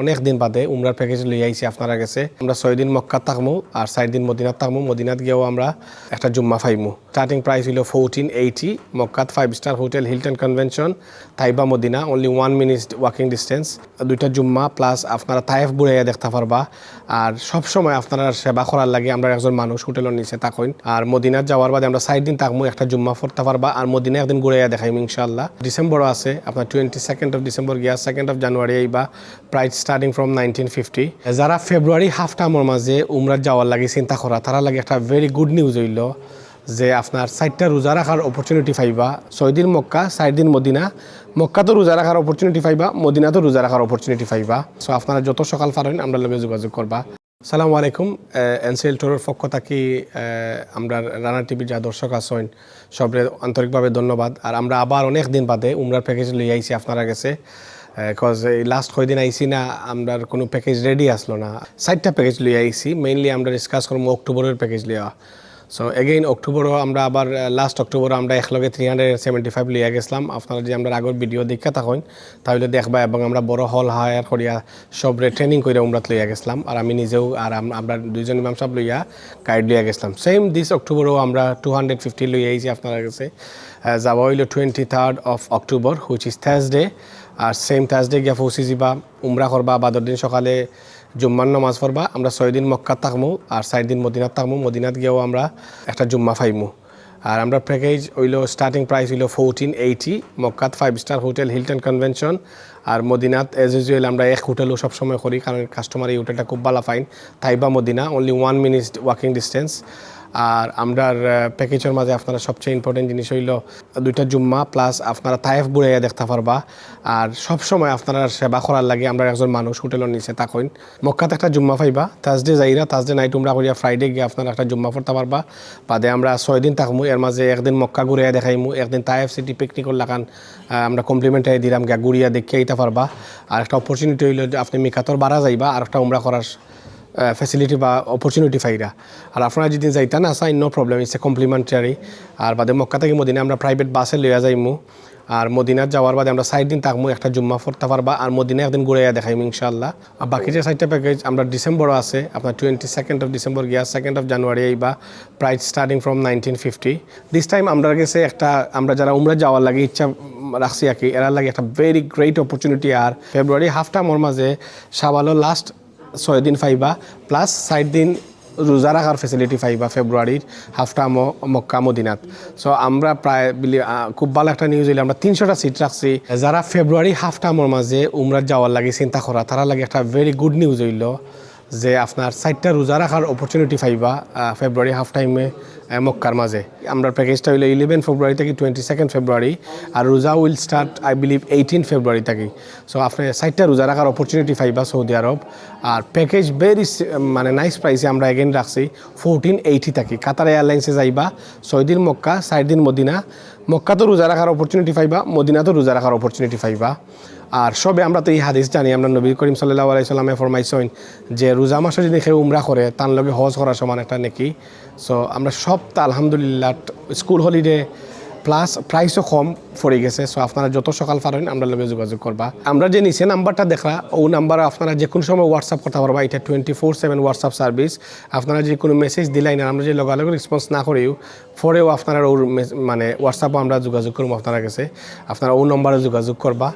অনেক দিন বাদে উমরার প্যাকেজ লই আইছি আপনারা গেছে আমরা ছয় দিন মক্কাত থাকমু আর চার দিন মদিনাত থাকমু। মদিনাত গিয়েও আমরা একটা জুম্মা ফাইমু স্টার্টিং প্রাইস হইল fourteen eighty মক্কাত five star hotel Hilton convention Taiba Madina only one minute walking distance দুইটা জুম্মা প্লাস আপনারা তাইফ বুড়াইয়া দেখতে পারবা। আর সব সময় আপনারা সেবা করার লাগে আমরা একজন মানুষ হোটেলের নিচে থাকুন আর মদিনাত যাওয়ার বাদে আমরা চার দিন থাকমু একটা জুম্মা ফরতে পারবা। আর মদিনা একদিন ঘুরাইয়া দেখাইম ইনশাল্লাহ ডিসেম্বরও আছে, আপনার টোয়েন্টি সেকেন্ড অফ ডিসেম্বর গিয়া সেকেন্ড অফ জানুয়ারি আইবা। Price starting from nineteen fifty যারা ফেব্রুয়ারি হাফ টাইমের মাঝে উমরাত যাওয়ার লাগে চিন্তা করা তারা লাগে একটা ভেরি গুড নিউজ হইল যে আপনার চারটা রোজা রাখার অপরচুনিটি পাইবা। ছয় দিন মক্কা চার দিন মদিনা। মক্কাতো রোজা রাখার অপরচুনিটি পাইবা, মদিনাতো রোজা রাখার অপরচুনিটি পাইবা। সো আপনারা যত সকাল পারেন আমরা লগে যোগাযোগ করবা সালামু আলাইকুম এনসিএল টোরের পক্ষ থাকি আমরা রানা টিভির যা দর্শক আছেন সবরে আন্তরিকভাবে ধন্যবাদ। আর আমরা আবার অনেক দিন বাদে উমরার প্যাকেজ লই আইছি আপনারা গেছে কজ এই লাস্ট কয়দিন আইছি না আমরা কোনো প্যাকেজ রেডি আসলো না। চারটা প্যাকেজ লই আইছি মেইনলি আমরা ডিসকাস করব অক্টোবরের প্যাকেজ লিয়া সো এগেইন অক্টোবরও আমরা আবার লাস্ট অক্টোবর আমরা একলগে থ্রি হান্ড্রেড সেভেন্টি ফাইভ লিয়া গেছিলাম। আপনারা যে আমরা আগর ভিডিও দেখা থাকুন তাহলে দেখবা এবং আমরা বড় হল হায়ার করিয়া সবরে ট্রেনিং করে উমরাত লইয়া গেছিলাম। আর আমি নিজেও আর আম- আমরা দুইজন ইমাম সাহেব লইয়া গাইড লইয়া গেছিলাম। সেম দিস অক্টোবরও আমরা টু হান্ড্রেড ফিফটি লইয়া আইছি আপনার কাছে। আহ, যাওয়া হইল twenty third of October which is Thursday R same Thursday গিয়া পৌঁছি যাবা উমরা করবা বাদর দিন সকালে জুম্মার নামাজ পড়বা, আমরা ছয় দিন মক্কাত থাকমু আর চার দিন মদিনাত থাকমু, মদিনাত গিয়েও আমরা একটা জুম্মা ফাইমু আর আমরা প্যাকেজ হইল স্টার্টিং প্রাইস হইল fourteen eighty মক্কাত five star hotel Hilton convention আর মদিনাত এজ ইউজুয়াল আমরা এক হোটেলও সবসময় করি, কারণ কাস্টমার এই হোটেলটা খুব ভালো fine Taiba Madina only one minute walking distance আর আমরার প্যাকেজের মাঝে আপনারা সবচেয়ে ইম্পর্টেন্ট জিনিস হইল দুইটা জুম্মা প্লাস আপনারা তাইফ বুড়াইয়া দেখতে পারবা। আর সব সময় আপনারা সেবা করার লাগে আমরা একজন মানুষ হোটেলের নিচে থাকুন। মক্কাতে একটা জুম্মা পাইবা থার্সডে যাইরা থার্সডে নাইট উমরা করিয়া ফ্রাইডে গিয়ে আপনারা একটা জুম্মা পড়তে পারবা। বাদে আমরা ছয় দিন থাকমু, এর মাঝে একদিন মক্কা ঘুরিয়া দেখাইমু, একদিন তাইফ সিটি পিকনিকর লাগান আমরা কমপ্লিমেন্টারি দিলাম, গিয়া ঘুরিয়া দেখিয়ে পারবা। আর একটা অপরচুনিটি হইল আপনি মিকাতর বাড়া যাইবা, আর একটা উমরা করার ফেসিলিটি বা অপরচুনিটি পাইরা আর আপনারা যদি যাইতেন আসাইন no problem it's a complimentary আর বাদে মক্কা থেকে মদিনা আমরা প্রাইভেট বাসে লইয়া যাইমু। আর মদিনাত যাওয়ার বাদে আমরা সাইড দিন থাকমু, একটা জুম্মা ফরতে পারবা। আর মদিনা একদিন ঘুরাইয়া দেখাইমু ইনশাল্লাহ আর বাকি যে সাইডটা প্যাকেজ আমরা ডিসেম্বরও আছে, আপনার টোয়েন্টি সেকেন্ড অফ ডিসেম্বর গিয়া সেকেন্ড অফ জানুয়ারি আইবা। Price starting from nineteen fifty this time আমরা গেছে একটা, আমরা যারা উমরা যাওয়ার লাগে ইচ্ছা রাখছি আর কি এরা লাগে একটা ভেরি গ্রেট অপরচুনিটি আর ফেব্রুয়ারি হাফ টাইমর মাঝে সাবালো লাস্ট ছয় দিন ফাইবা প্লাস ষাট দিন রোজা রাখার ফেসিলিটি পাইবা ফেব্রুয়ারির হাফটা মক্কা মদিনাত। সো আমরা প্রায় খুব ভালো একটা নিউজ হইলে আমরা তিনশোটা সিট রাখছি যারা ফেব্রুয়ারি হাফ টাইমের মাঝে উমরাত যাওয়ার লাগে চিন্তা করা তারা লাগে একটা ভেরি গুড নিউজ হইল যে আপনার চারটা রোজা রাখার অপরচুনিটি পাইবা ফেব্রুয়ারি হাফ টাইমে মক্কার মাঝে। আমরা প্যাকেজটা হইলে ইলেভেন ফেব্রুয়ারি থেকে টোয়েন্টি সেকেন্ড ফেব্রুয়ারি আর রোজা will start I believe eighteen February থেকে। সো আপনি চারটা রোজা রাখার অপরচুনিটি পাইবা সৌদি আরব আর প্যাকেজ ভেরি মানে নাইস প্রাইসে আমরা এগেন রাখছি ফোরটিন এইটি থাকি। কাতার এয়ারলাইন্সে যাইবা, ছয় দিন মক্কা, চার দিন মদিনা। মক্কাতো রোজা রাখার অপরচুনিটি পাইবা মদিনাতো রোজা রাখার অপরচুনিটি পাইবা। আর সবে আমরা তো এই হাদিস জানি, আমরা নবী করিম সাল্লাহ আলাইসাল্লামে ফরমাইছেন যে রোজা মাসে যদি কেউ উমরা করে, তার লগে হজ করার সমান একটা নাকি। সো আমরা সবটা আলহামদুলিল্লাহ স্কুল হলিডে প্লাস প্রাইসও কম পড়ে গেছে। সো আপনারা যত সকাল পারেন, আমরা লগে যোগাযোগ করবা। আমরা যে নিচে নাম্বারটা দেখা ও নাম্বারে আপনারা যে কোনো সময় হোয়াটসঅ্যাপ করতে পারবা। এটা twenty four seven WhatsApp service আপনারা যে কোনো মেসেজ দিলাই না, আমরা যে লগালগ রেসপন্স না করেও, পরেও আপনারা ওর মানে হোয়াটসঅ্যাপে আমরা যোগাযোগ করব আপনারা কাছে। আপনারা ও নম্বরে যোগাযোগ করবা।